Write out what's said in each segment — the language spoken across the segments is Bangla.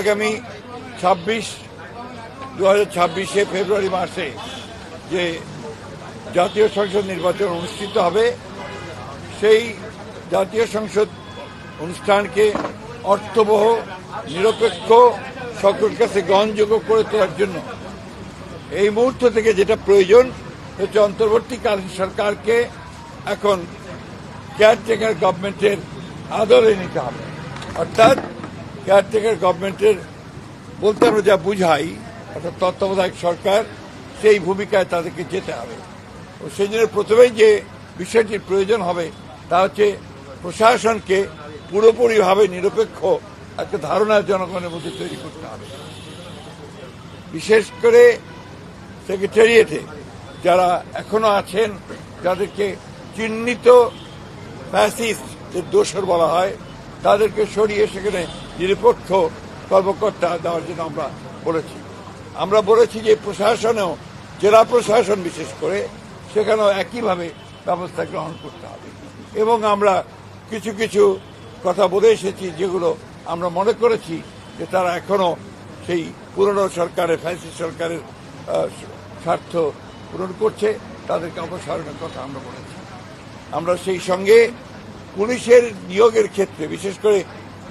আগামী ছাব্বিশ দু ছাব্বিশে ফেব্রুয়ারি মাসে যে জাতীয় সংসদ নির্বাচন অনুষ্ঠিত হবে, সেই জাতীয় সংসদ অনুষ্ঠানকে অর্থবহ, নিরপেক্ষ, সকলের কাছে গ্রহণযোগ্য করে তোলার জন্য এই মুহূর্ত থেকে যেটা প্রয়োজন হচ্ছে অন্তর্বর্তীকালীন সরকারকে এখন কেয়ারটেকার গভর্নমেন্টের আদরে নিতে হবে। অর্থাৎ কেয়ারটেকার গভর্নমেন্টের বলতে আমরা যা বুঝাই, অর্থাৎ তত্ত্বাবধায়ক সরকার, সেই ভূমিকায় তাদেরকে যেতে হবে। ও সেই জন্য প্রথমেই যে বিষয়টির প্রয়োজন হবে, তা হচ্ছে প্রশাসনকে পুরোপুরিভাবে নিরপেক্ষ একটা ধারণা জনগণের মধ্যে তৈরি করতে হবে। বিশেষ করে সেক্রেটারিয়েটে যারা এখনও আছেন, যাদেরকে চিহ্নিত ফ্যাসিস্টের দোষর বলা হয়, তাদেরকে সরিয়ে সেখানে নিরপেক্ষ কর্মকর্তা দেওয়ার জন্য আমরা বলেছি। আমরা বলেছি যে প্রশাসনেও, জেলা প্রশাসন বিশেষ করে, সেখানেও একইভাবে ব্যবস্থা গ্রহণ করতে হবে। এবং আমরা কিছু কিছু কথা বলে এসেছি যেগুলো আমরা মনে করেছি যে তারা এখনও সেই পুরনো সরকারের, ফ্যাসিস্ট সরকারের স্বার্থ পূরণ করছে, তাদেরকে অপসারণের কথা আমরা বলেছি। আমরা সেই সঙ্গে পুলিশের নিয়োগের ক্ষেত্রে, বিশেষ করে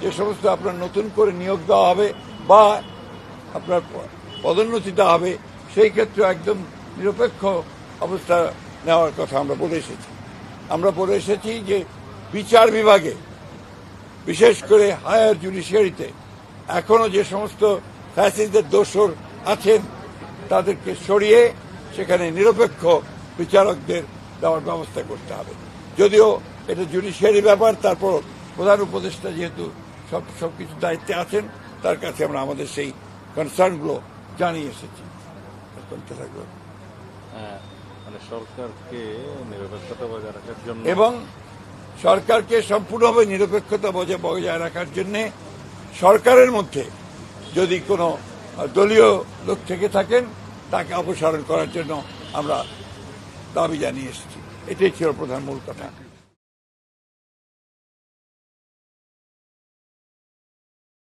যে সমস্ত আপনার নতুন করে নিয়োগ দেওয়া হবে বা আপনার প- পদোন্নতি দেওয়া হবে, সেই ক্ষেত্রে একদম নিরপেক্ষ অবস্থা নেওয়ার কথা আমরা বলে এসেছি। আমরা বলে এসেছি যে বিচার বিভাগে, বিশেষ করে হায়ার জুডিশিয়ারিতে, এখনও যে সমস্ত ফ্যাসিস্টদের দোষর আছেন, তাদেরকে সরিয়ে সেখানে নিরপেক্ষ বিচারকদের দেওয়ার ব্যবস্থা করতে হবে। যদিও এটা জুডিশিয়ারি ব্যাপার, তারপর প্রধান উপদেষ্টা যেহেতু সব সবকিছু দায়িত্বে আছেন তার কাছে আমরা আমাদের সেই কনসার্নগুলো জানিয়ে এসেছি। থাকব। হ্যাঁ, মানে সরকারকে নিরপেক্ষতা বজায় রাখার জন্য এবং সরকারকে সম্পূর্ণভাবে নিরপেক্ষতা বজায় বজায় রাখার জন্য সরকারের মধ্যে যদি কোনো দলীয় লোক থেকে থাকেন তাকে অপসারণ করার জন্য আমরা দাবি জানিয়ে এসেছি। এটাই ছিল প্রধান মূল কথা।